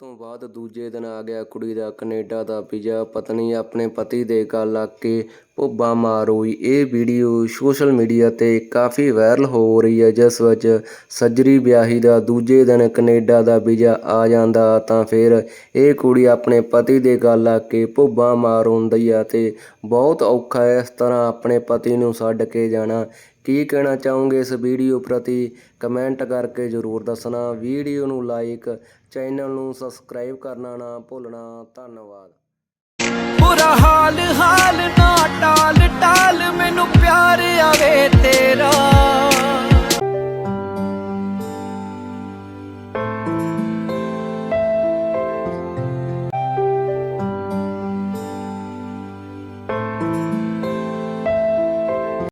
ਤੋਂ ਬਾਅਦ ਦੂਜੇ ਦਿਨ ਆ ਗਿਆ ਕੁੜੀ ਦਾ ਕੈਨੇਡਾ ਦਾ ਵੀਜ਼ਾ। ਪਤਨੀ ਆਪਣੇ ਪਤੀ ਦੇ ਗਲ ਲੱਗ ਕੇ ਭੁੱਬਾਂ ਮਾਰ ਇਹ ਵੀਡੀਓ ਸੋਸ਼ਲ ਮੀਡੀਆ ਤੇ ਕਾਫੀ ਵਾਇਰਲ ਹੋ ਰਹੀ ਹੈ, ਜਿਸ ਵਿੱਚ ਸੱਜਰੀ ਵਿਆਹੀ ਦਾ ਦੂਜੇ ਦਿਨ ਕੈਨੇਡਾ ਦਾ ਵੀਜ਼ਾ ਆ ਜਾਂਦਾ ਤਾਂ ਫਿਰ ਇਹ ਕੁੜੀ ਆਪਣੇ ਪਤੀ ਦੇ ਗੱਲ ਆ ਕੇ ਭੁੱਬਾਂ ਮਾਰ ਹੁੰਦੀ ਆ ਤੇ ਬਹੁਤ ਔਖਾ ਹੈ ਇਸ ਤਰ੍ਹਾਂ ਆਪਣੇ ਪਤੀ ਨੂੰ ਛੱਡ ਕੇ ਜਾਣਾ। ਕੀ ਕਹਿਣਾ ਚਾਹੋਗੇ ਇਸ ਵੀਡੀਓ ਪ੍ਰਤੀ? ਕਮੈਂਟ ਕਰਕੇ ਜ਼ਰੂਰ ਦੱਸਣਾ। ਵੀਡੀਓ ਨੂੰ ਲਾਈਕ, ਚੈਨਲ ਨੂੰ ਸਬਸਕ੍ਰਾਈਬ ਕਰਨਾ ਨਾ ਭੁੱਲਣਾ। ਧੰਨਵਾਦ। ਬੁਰਾ ਹਾਲ ਹਾਲ